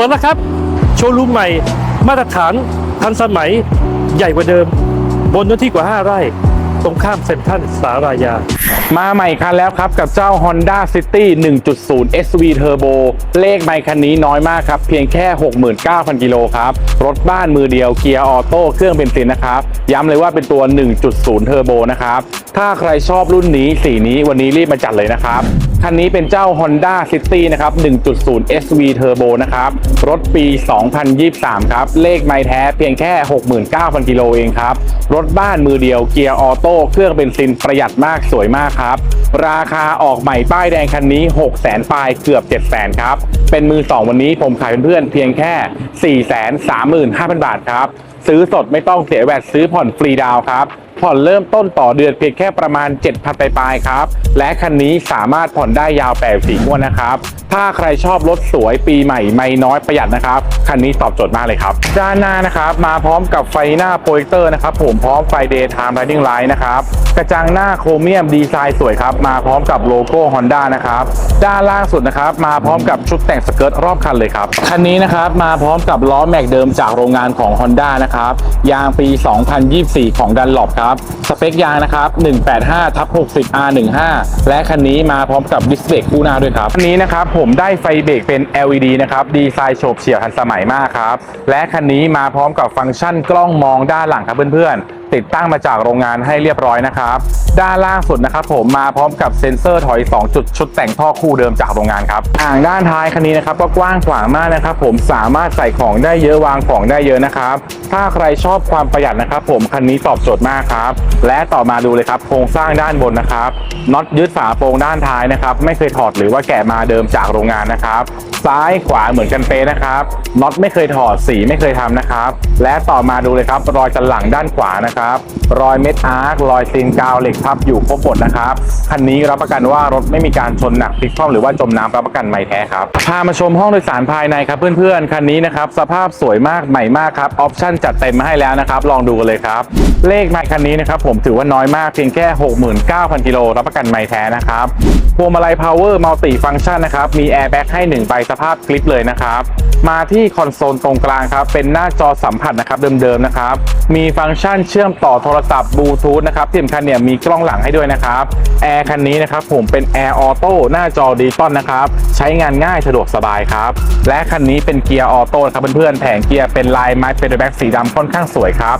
ปิดแล้วครับ โชว์รูมใหม่ มาตรฐานทันสมัยใหญ่กว่าเดิม บนเนื้อที่กว่า 5 ไร่ ตรงข้ามเซ็นทรัลสารายา มาใหม่คันแล้วครับกับเจ้า Honda City 1.0 SV Turbo เลขไมค์คันนี้น้อยมากครับ เพียงแค่ 69,000 กิโลครับ รถบ้านมือเดียวเกียร์ออโต้เครื่องเบนซินนะครับ ย้ำเลยว่าเป็นตัว 1.0 Turbo นะครับ ถ้าใครชอบรุ่นนี้สีนี้วันนี้รีบมาจัดเลยนะครับ คันนี้เป็นเจ้า Honda City นะครับ 1.0 SV Turbo นะครับ รถปี 2023 ครับ เลขไมล์แท้เพียงแค่ 69,000 กิโลเองครับ รถบ้านมือเดียวเกียร์ออโต้เครื่องเบนซินประหยัดมากสวยมากครับ ราคาออกใหม่ป้ายแดงคันนี้ 600,000ปลายเกือบ 700,000 ครับ เป็นมือ 2 วันนี้ผมขายเพื่อนๆเพียงแค่ 435,000 บาทครับ ซื้อสดไม่ต้องเสียแวดซื้อผ่อนฟรีดาวครับ ผ่อนเริ่มต้นต่อเดือนเพียงแค่ประมาณ 7,000ปลายๆครับ และคันนี้สามารถผ่อนได้ยาว84งวดนะครับ ถ้าใครชอบรถสวยปีใหม่ไม่น้อยประหยัดนะครับ คันนี้ตอบโจทย์มากเลยครับ ด้านหน้านะครับมาพร้อมกับไฟหน้าโปรเจคเตอร์นะครับผมพร้อมไฟ Daytime Running Light นะครับกระจังหน้าโครเมียมดีไซน์สวยครับมาพร้อมกับโลโก้ Honda นะครับด้านล่างสุดนะครับมาพร้อมกับชุดแต่งสเกิร์ตรอบคันเลยครับคันนี้นะครับมาพร้อมกับล้อแม็กเดิมจากโรงงานของ Honda นะครับยางปี 2024 ของดันหลบครับสเปคยางนะครับ 185ทับ60 R15 และคันนี้มาพร้อมกับดิสเบรกคู่หน้าด้วยครับ คันนี้นะครับผมได้ไฟเบรกเป็น LED นะครับ ดีไซน์โฉบเฉี่ยวทันสมัยมากครับ และคันนี้มาพร้อมกับฟังก์ชันกล้องมองด้านหลังครับเพื่อนๆ ติดตั้งมาจากโรงงานให้เรียบร้อยนะครับ ด้านล่างสุดนะครับผมมาพร้อมกับเซ็นเซอร์ถอย 2 จุดชุดแต่งท่อคู่เดิมจากโรงงานครับอ่างด้านท้ายคันนี้นะครับก็กว้างขวางมากนะครับ ผมสามารถใส่ของได้เยอะวางของได้เยอะนะครับ ถ้าใครชอบความประหยัดนะครับ ผมคันนี้ตอบโจทย์มากครับ และต่อมาดูเลยครับโครงสร้างด้านบนนะครับน็อตยึดฝาโปรงด้านท้ายนะครับ ไม่เคยถอดหรือว่าแกะมาเดิมจากโรงงานนะครับซ้ายขวาเหมือนกันเป๊ะนะครับน็อตไม่เคยถอดสีไม่เคยทำนะครับ และต่อมาดูเลยครับรอยจันหลังด้านขวานะครับรอยเม็ดอาร์ครอยซีนกาวเหล็กทับอยู่ครบหมดนะครับ คันนี้รับประกันว่ารถไม่มีการชนหนักพลิกคว่ำหรือว่าจมน้ำรับประกันไม่แท้ครับ พามาชมห้องโดยสารภายในครับเพื่อนๆ คันนี้นะครับสภาพสวยมากใหม่มากครับออปชั่นจัดเต็มมาให้แล้วนะครับ ลองดูกันเลยครับ เลขไมค์คันนี้นะครับผมถือว่าน้อยมากเพียงแค่ 69,000 กิโลรับประกันไม่แท้นะครับพวงมาลัยพาวเวอร์มัลติฟังก์ชันนะครับมีแอร์แบ็กให้ 1 ใบสภาพคลิปเลยนะครับมาที่คอนโซลตรงกลางครับเป็นหน้าจอสัมผัสนะครับเดิมๆนะครับมีฟังก์ชันเชื่อมต่อโทรศัพท์บลูทูธนะครับที่สำคัญเนี่ยมีกล้องหลังให้ด้วยนะครับแอร์คันนี้นะครับผมเป็นแอร์ออโต้หน้าจอดิจิตอลนะครับใช้งานง่ายสะดวกสบายครับและคันนี้เป็นเกียร์ออโต้ครับเพื่อนๆแผงเกียร์เป็นลายไม้เปโดแบ็กสีดำค่อนข้างสวยครับ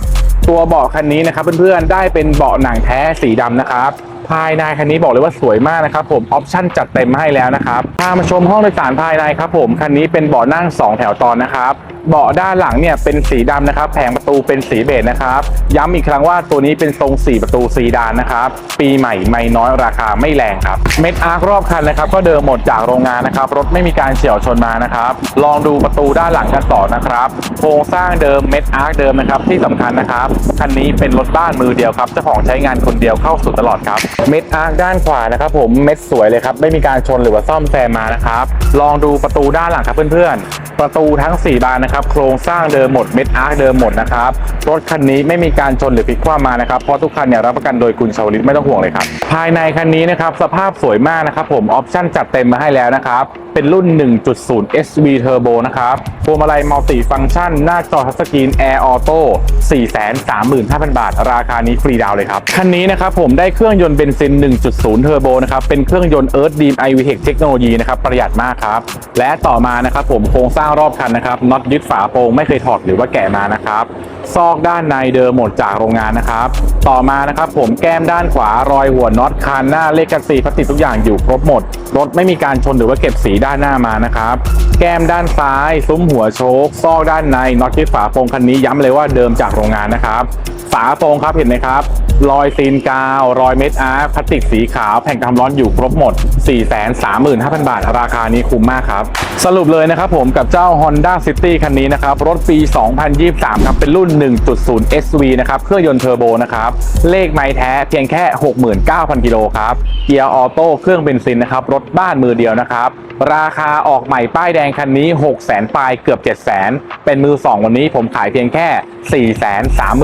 ตัวเบาะคันนี้นะครับเพื่อนๆได้เป็นเบาะหนังแท้สีดำนะครับภายในคันนี้บอกเลยว่าสวยมากนะครับผมออปชั่นจัดเต็มให้แล้วนะครับพามาชมห้องโดยสารภายในครับผมคันนี้เป็นเบาะนั่ง 2 แถวตอนนะครับเบาะด้านหลังเนี่ยเป็นสีดำนะครับ แผงประตูเป็นสีเบจนะครับ ย้ำอีกครั้งว่าตัวนี้เป็นทรง 4 ประตูซีดานนะครับ ปีใหม่ไม่น้อยราคาไม่แรงครับ เม็ดอาร์ครอบคันนะครับ ก็เดิมหมดจากโรงงานนะครับ รถไม่มีการเฉี่ยวชนมานะครับ ลองดูประตูด้านหลังกันต่อนะครับ โครงสร้างเดิมเม็ดอาร์คเดิมนะครับ ที่สำคัญนะครับ คันนี้เป็นรถบ้านมือเดียวครับ เจ้าของใช้งานคนเดียวเข้าสุดตลอดครับ เม็ดอาร์คด้านขวานะครับ ผม เม็ดสวยเลยครับ ไม่มีการชนหรือว่าซ่อมแซมมานะครับ ลองดูประตูด้านหลังครับเพื่อนๆ ประตูทั้ง 4 บานนะครับ โครงสร้างเดิมหมดเม็ดอาร์คเดิมหมดนะครับ รถคันนี้ไม่มีการชนหรือพลิกคว่ำมานะครับ เพราะทุกคันเนี่ยรับประกันโดยคุณชาวลิตไม่ต้องห่วงเลยครับ ภายในคันนี้นะครับสภาพสวยมากนะครับผมออปชั่นจัดเต็มมาให้แล้วนะครับเป็นรุ่น 1.0 SV Turbo นะครับพวงมาลัยมัลติฟังก์ชัน หน้าจอทัชสกรีน Air Auto 435,000 บาท ราคานี้ฟรีดาวเลยครับ คันนี้นะครับผมได้เครื่องยนต์เบนซิน 1.0 Turbo นะครับ เป็นเครื่องยนต์ Earth Beam iVTEC เทคโนโลยีนะครับ ประหยัดมากครับ และต่อมานะครับผมโครงสร้างรอบคันนะครับน็อตยึดฝาโปรงไม่เคยถอดหรือว่าแกะมานะครับ ซอกด้านในเดิมหมดจากโรงงานนะครับ ต่อมานะครับผมแก้มด้านขวารอยหัวน็อตคานหน้าเลขกันสีพลาสติกทุกอย่างอยู่ครบหมด รถไม่มีการชนหรือว่าเก็บสีด้านหน้ามานะครับ แก้มด้านซ้าย ซุ้มหัวโชคซอกด้านในน็อตที่ฝาโปรงคันนี้ย้ำเลยว่าเดิมจากโรงงานนะครับ ฝาโปรงครับเห็นไหมครับ รอยซีนกาว รอยเม็ดอาร์พลาสติกสีขาว แผ่นกันความร้อนอยู่ครบหมด 435,000 บาท ราคานี้คุ้มมากครับ สรุปเลยนะครับผมกับเจ้า Honda City คันนี้นะครับ รถปี 2023 ครับ เป็นรุ่น 1.0 SV นะครับ เครื่องยนต์เทอร์โบนะครับ เลขไม้แท้เพียงแค่ 69,000 กิโลครับ เกียร์ออโต้เครื่องเบนซินนะครับ รถบ้านมือเดียวนะครับ ราคาออกใหม่ป้ายแดงคันนี้ 600,000ปลายเกือบ 700,000 เป็นมือ 2 วันนี้ผมขายเพียงแค่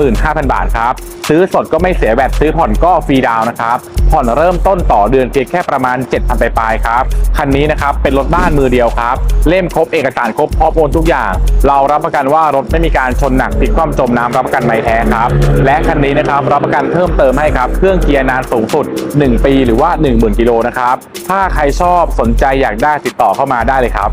435,000 บาทครับ ซื้อสดก็ไม่เสียสียแบตซื้อผ่อนก็ฟรีดาวนะครับ ผ่อนเริ่มต้นต่อเดือนเพียงแค่ประมาณ 7,000ไปปลายๆครับ คันนี้นะครับเป็นรถบ้านมือเดียวครับ เล่มครบเอกสารครบพร้อมโอนทุกอย่าง เรารับประกันว่ารถไม่มีการชนหนักพลิกคว่ำจมน้ำรับประกันไม่แท้ครับ และคันนี้นะครับรับประกันเพิ่มเติมให้ครับเครื่องเกียร์นานสูงสุด 1 ปีหรือว่า 10,000กิโลนะครับถ้าใครชอบสนใจอยากได้ติดต่อเข้ามาได้เลยครับ